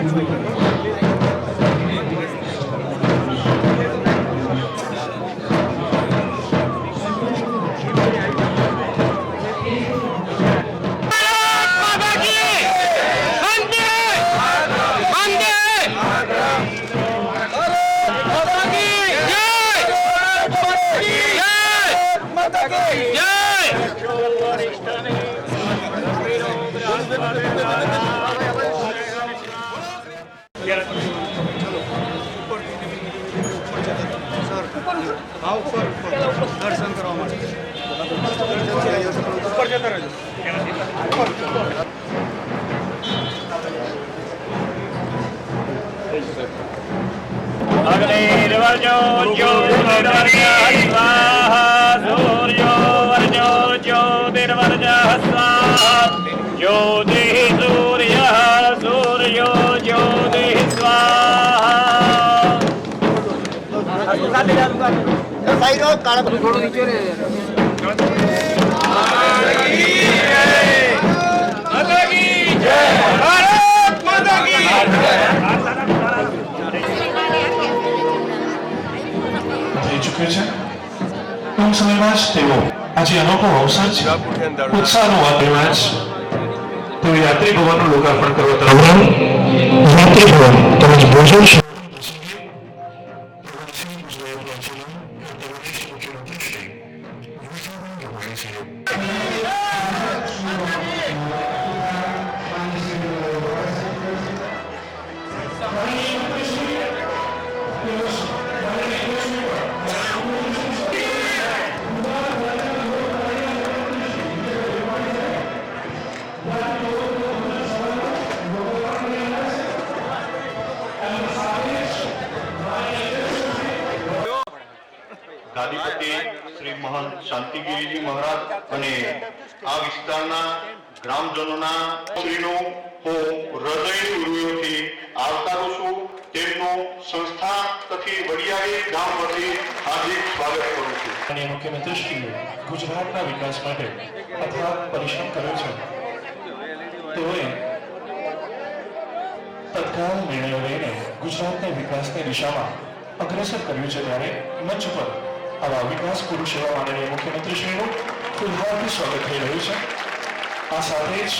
આવો છો માઇક આવ્યો દર્શન કરવા માટે. ઉપર જતા રહેજો. અગ્નિર્વર્જો જ્યોતિર્વર્યઃ સ્વાહા સૂર્યો વર્જો જ્યોતિર્વર્યઃ સ્વાહા જ્યોતિઃ સૂર્યઃ સૂર્યો જ્યોતિઃ સ્વાહા થોડું નીચે રે થઈ ચૂક્યો છે ટૂંક સમયમાં જ. તેઓ આજે અનોખો અવસર છે ઉત્સાહનો જ તેઓ યાત્રી ભવનનું લોકાર્પણ કરવા તરફ યાત્રી ભવન તેમજ ભોજન Yeah, I'm ready. શાંતિગીરીજી મહારાજ અને આ વિસ્તારના ગ્રામજનોના શ્રીનું હું હૃદયની ઉર્મિઓથી આવકારું છું. તેમનું સંસ્થા તથી વડિયાળી ગામ વતી હાર્દિક સ્વાગત કરું છું. અને મુખ્યમંત્રીશ્રીએ ગુજરાતના વિકાસ માટે અથવા પરિશ્રમ કર્યો છે. તેઓએ તત્કાલ નિર્ણયો લઈને ગુજરાતના વિકાસની દિશામાં અગ્રેસર કર્યું છે ત્યારે મંચ પર આવા વિકાસ પુરુષ એવા માનનીય મુખ્યમંત્રીશ્રીનું ફૂલહારથી સ્વાગત થઈ રહ્યું છે આ સાથે જ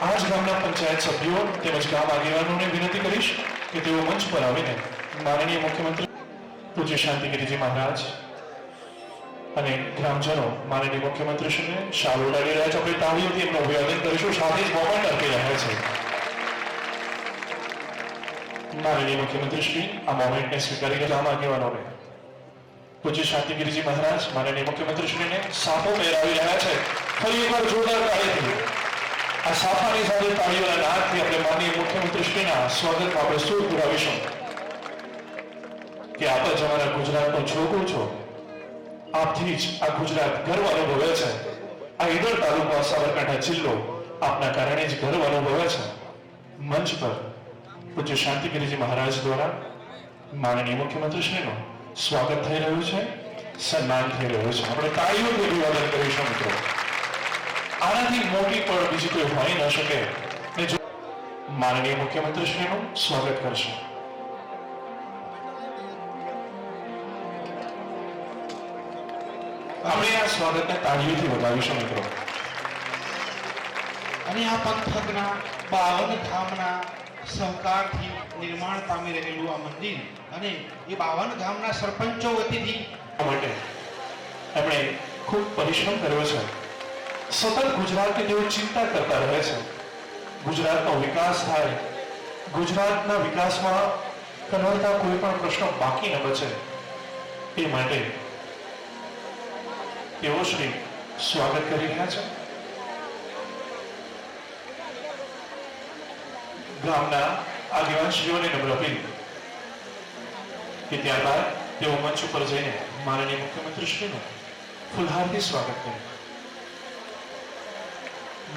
આ જ ગામના પંચાયત સભ્યો તેમજ ગામ આગેવાનોને વિનંતી કરીશ કે તેઓ મંચ પર આવીને માનનીય મુખ્યમંત્રી પૂજ્ય શાંતિગીરીજી મહારાજ અને ગ્રામજનો માનનીય મુખ્યમંત્રીશ્રીને શાલ ઉડાવી રહ્યા છે આપણે તાળીઓથી એમનું અભિવાદન કરીશું સાથે જ મોમેન્ટ આપી રહ્યા છે માનનીય મુખ્યમંત્રીશ્રી આ મોમેન્ટને સ્વીકારી રહ્યા આગેવાનોને પૂજ્ય શાંતિગીરીજી મહારાજ, માનનીય મુખ્યમંત્રીશ્રીને સાફો પહેરાવી રહ્યા છે. ફરી એકવાર જોરદાર તાળીથી આ સાફાની સાથે તાળીઓના નાદથી આપણે માનનીય મુખ્યમંત્રીશ્રીના સ્વાગતમાં આપણે સૂર પુરાવીશું. કે આપ જ અમારા ગુજરાતનો છોકરો છો. આપથી જ આ ગુજરાત ગર્વ અનુભવે છે. આ ઈડર તાલુકો સાબરકાંઠા જિલ્લો આપના કારણે જ ગર્વ અનુભવે છે. મંચ પર પૂજ્ય શાંતિગીરીજી મહારાજ દ્વારા માનનીય મુખ્યમંત્રીશ્રીનું સ્વાગત થઈ રહ્યું છે, સન્માન થઈ રહ્યું છે. આપણે તાળીઓથી અભિવાદન કરીશું મિત્રો. આનાથી મોટી પણ બીજી કોઈ હોઈ ન શકે. ને જો માનનીય મુખ્યમંત્રીશ્રીનું સ્વાગત કરશે. આપણે આ સ્વાગતને તાળીઓથી વધાવીશું મિત્રો. અને આ પંથકના, બાવન ધામના સહકારથી નિર્માણ પામી રહેલું આ મંદિર. અને એ બાવન ગામના સરપંચો વતીથી માટે એમણે ખૂબ પરિશ્રમ કર્યો છે. સતત ગુજરાતની તેઓ ચિંતા કરતા રહે છે. ગુજરાતનો વિકાસ થાય, ગુજરાતના વિકાસમાં કનવતા કોઈ પણ પ્રશ્ન બાકી ન બચે. એ માટે તેઓ શ્રી સ્વાગત કરી રહ્યા છે. ગામના આગેવાનશ્રીઓને નમ્ર અપીલ કે ત્યારબાદ તેઓ મંચ ઉપર જઈને માનનીય મુખ્યમંત્રીશ્રીનું ફુલહારથી સ્વાગત કરે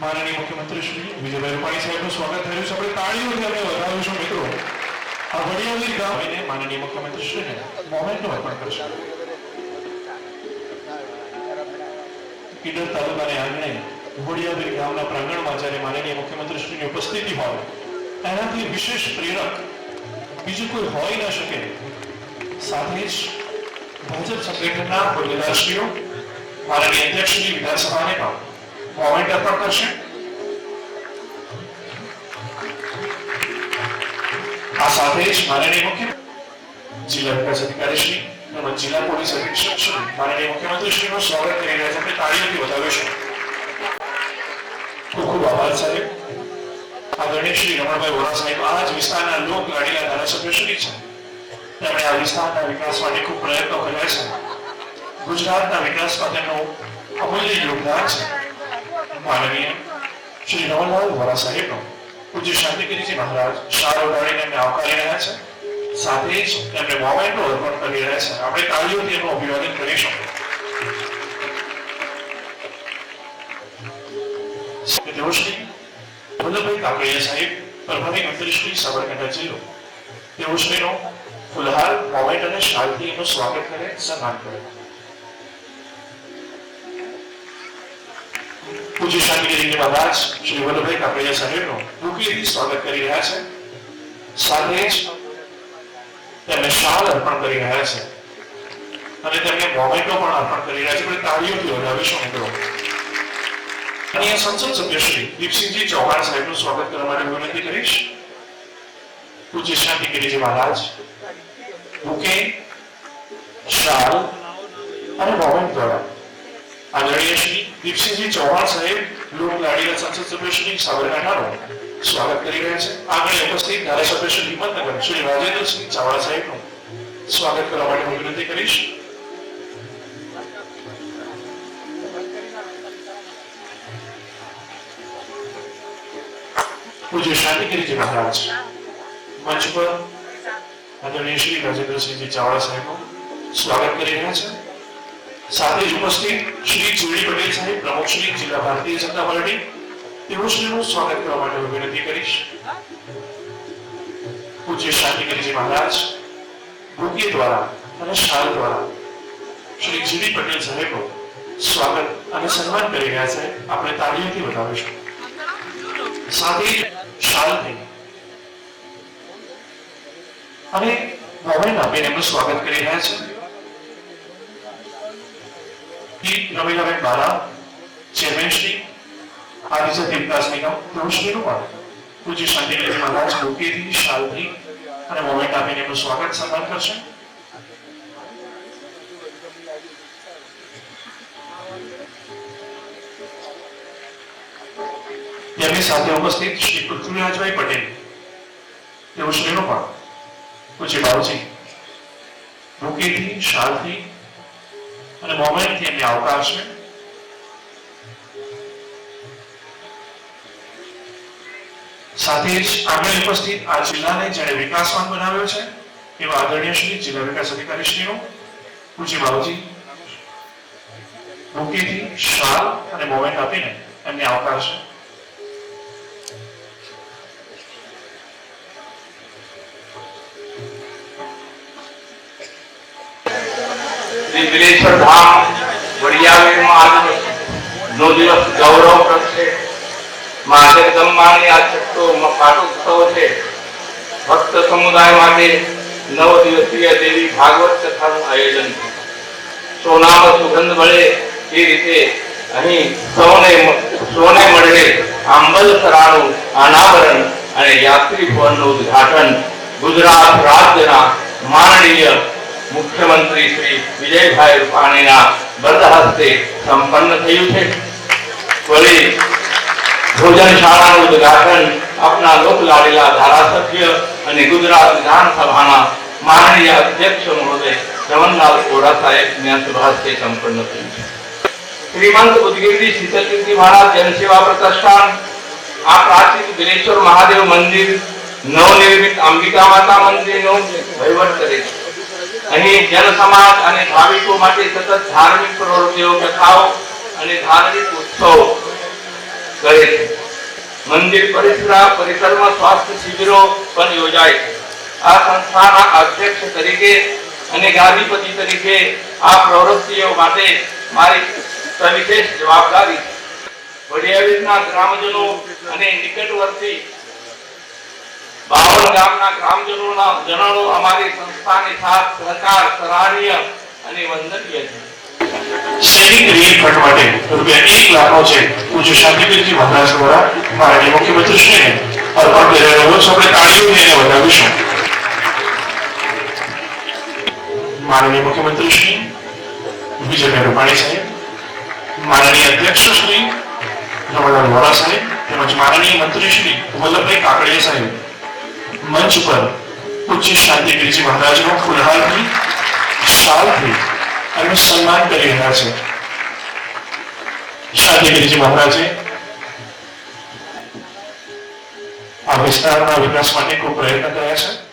માનનીય મુખ્યમંત્રી શ્રી વિજયભાઈ રૂપાણી સાહેબનું સ્વાગત થયું છે. આપણે તાળીઓથી આપણે વધાવીશું મિત્રો. આ વડિયાવી ગામ આવીને માનનીય મુખ્યમંત્રીશ્રીને મોમેન્ટો અર્પણ કરશે. કિડર તાલુકાને આંગણે વડિયાવી ગામના પ્રાંગણમાં જ્યારે માનનીય મુખ્યમંત્રીશ્રીની ઉપસ્થિતિ હોય એનાથી વિશેષ પ્રેરક બીજું કોઈ હોઈ ન શકે સાથે જ ભાજપ સંગઠનના હોદ્દેદારશ્રીઓ માનનીય અધ્યક્ષશ્રી વિધાનસભાને પણ મોમેન્ટ અર્પણ કરશે આ સાથે જ માનનીય મુખ્ય જિલ્લા વિકાસ અધિકારી શ્રી તેમજ જિલ્લા પોલીસ અધિક્ષક શ્રી માનનીય મુખ્યમંત્રી શ્રીનું સ્વાગત કરી રહ્યા છે આપણે તાળીઓથી વધાવીશું ખૂબ ખૂબ આભાર સાહેબ આદરણીય શ્રી રમણભાઈ વોરા સાહેબ આ જ વિસ્તારના લોક લાડીલા ધારાસભ્ય શ્રી છે. તેમણે આ વિસ્તારના વિકાસ માટે ખૂબ પ્રયત્નો કર્યા છે. ગુજરાતના વિકાસ તેમનું અમૂલ્ય યોગદાન છે. માનનીય શ્રી રમણલાલ વોરા સાહેબનો પૂજ્ય શાંતિગીરીજી મહારાજ શાળ ઉડાડીને એમને આવકારી રહ્યા છે. સાથે જ તેમને મોમેન્ટો અર્પણ કરી રહ્યા છે. આપણે તાળીઓથી એમનું અભિવાદન કરીશું વલ્લભભાઈ કાકડિયા સાહેબ પ્રભારી મંત્રી શ્રી સાબરકાંઠા જિલ્લો. તેઓ શ્રીનો ફુલહાર, મોમેન્ટ અને શાલથી એનું સ્વાગત કરે, સન્માન કરે. પૂજ્ય શાંતિગીરી મહારાજ શ્રી વલ્લભભાઈ કાકડિયા સાહેબનો રૂપિયેથી સ્વાગત કરી રહ્યા છે. સાથે જ તેમને શાલ અર્પણ કરી રહ્યા છે. અને તેમને મોમેન્ટો પણ અર્પણ કરી રહ્યા છે. પણ તાળીઓથી વધાવીશું મિત્રો. અને સંસદ સભ્ય શ્રી દીપસિંહજી ચૌહાણ સાહેબનું સ્વાગત કરવા માટે વિનંતી કરીશ પૂજ્ય શાંતિગીરીજી મહારાજ બુકે શાલ અને ભવન દ્વારા આદરણીય શ્રી દીપસિંહજી ચૌહાણ સાહેબ લોક લાડીલા સંસદ સભ્ય શ્રી સાબરકાંઠાનું સ્વાગત કરી રહ્યા છે આગળ ઉપસ્થિત ધારાસભ્ય શ્રી હિંમતનગર શ્રી રાજેન્દ્રસિંહ ચાવડા સાહેબનું સ્વાગત કરવા માટે હું વિનંતી કરીશ પૂજ્ય શાંતિગીરીજી મહારાજ, મંચ પર આદરણીય શ્રી રાજેન્દ્રસિંહજી ચાવડા સાહેબનું સ્વાગત કરી રહ્યા છે. સાથે જ ઉપસ્થિત શ્રી ચુડી પટેલ સાહેબ, પ્રમુખ જિલ્લા ભારતીય જનતા પાર્ટી તેઓ સ્વાગત કરવા માટે હું વિનંતી કરીશ. પૂજ્ય શાંતિગીરીજી મહારાજ ભૂકી દ્વારા અને શાલ દ્વારા શ્રી જીવી પટેલ સાહેબનું સ્વાગત અને સન્માન કરી રહ્યા છે. આપણે તાળીઓથી વધાવીશું. સાથે જ થઈ અને મોમેન્ટ આપીને એમનું સ્વાગત કરી રહ્યા છે. રમીલાબેન બારા ચેરમેન શ્રી આદિજાતિ વિકાસ નિગમ પ્રભુશ્રીનું પણ પૂજ્ય શાંતિગીરી મહારાજ બુકેથી શાલથી અને મોમેન્ટ આપીને એમનું સ્વાગત સન્માન કરશે. તેમની સાથે ઉપસ્થિત શ્રી પૃથ્વીરાજભાઈ પટેલ. તેઓ શ્રીનો પણ. પૂછી ભાવજી ભૂકીથી શાલથી અને મોમેન્ટથી એમને આવકારશે સાથે જ આગળ ઉપસ્થિત આ જિલ્લાને જેણે વિકાસવાન બનાવ્યો છે, એવા આદરણીય શ્રી જિલ્લા વિકાસ અધિકારી શ્રીનો પૂછી ભાવજી ભૂકીથી શાલ અને મોમેન્ટ આપીને એમને આવકારશે શ્રી ધામ વડિયાવીરમાં આજનો દિવસ ગૌરવપ્રદ છે મા જગદંબાની આ છઠ્ઠો પાટોત્સવ છે. ભક્ત સમુદાય માટે નવ દિવસીય દેવી ભાગવત કથાનું આયોજન છે. સોનામાં સુગંધ મળે એ રીતે અહીં સૌને સોને મળે આંબલ સરાનું અનાવરણ અને યાત્રી ભવનનું ઉદ્ઘાટન ગુજરાત રાજ્યના માનનીય મુખ્યમંત્રી શ્રી વિજયભાઈ રૂપાણીના બધા હસ્તે સંપન્ન થયું છે. વળી ભોજનશાળાનું ઉદઘાટન આપના લોકલાડીલા ધારાસભ્ય અને ગુજરાત વિધાનસભાના માનનીય અધ્યક્ષ મહોદય રમણલાલ શુભ હસ્તે સંપન્ન થયું છે. શ્રીમંત ઉદગીરજી શીતલકીર્તિ મહારાજ જનસેવા પ્રતિષ્ઠાન, આ પ્રાચીન વિરેશ્વર મહાદેવ મંદિર, નવનિર્મિત અંબિકા માતા મંદિરનો વહીવટ કરે છે. અહીં જન સમાજ અને ભાવિકો માટે સતત ધાર્મિક પ્રવૃત્તિઓ કથાઓ અને ધાર્મિક ઉત્સવો કરે છે. મંદિર પરિસર પરિસરમાં સ્વાસ્થ્ય શિબિરો પણ યોજાય છે. આ સંસ્થાના અધ્યક્ષ તરીકે અને ગાદીપતિ તરીકે આ પ્રવૃત્તિઓ માટે મારી સવિશેષ જવાબદારી છે. વડિયાવીરના ગ્રામજનો અને નિકટવર્તી બાવન ગામના ગ્રામજનોના જનોનો અમારી સંસ્થાની સાથ સહકાર, સરાહનીય અને વંદનીય છે. સૈનિક રેલ ફંડ માટે રૂપિયા એક લાખનો હું છું શાંતિપીરજી મહારાજ દ્વારા માનનીય મુખ્યમંત્રીશ્રીને અર્પણ કરી રહ્યો છું આપણે તાળીઓથી એને વધાવીશું. માનનીય મુખ્યમંત્રીશ્રી વિજયભાઈ રૂપાણી સાહેબ, માનનીય અધ્યક્ષ શ્રી રમણલાલ વોરા સાહેબ તેમજ માનનીય મંત્રી શ્રી વલ્લભભાઈ કાકડિયા સાહેબ મંચ પર પૂજ્ય શાંતિગીરીજી મહારાજનો ફૂલહારથી શાલથી અને સન્માન કરી રહ્યા છે શાંતિગીરીજી મહારાજે આ વિસ્તારના વિકાસ માટે ખૂબ પ્રયત્ન કર્યા છે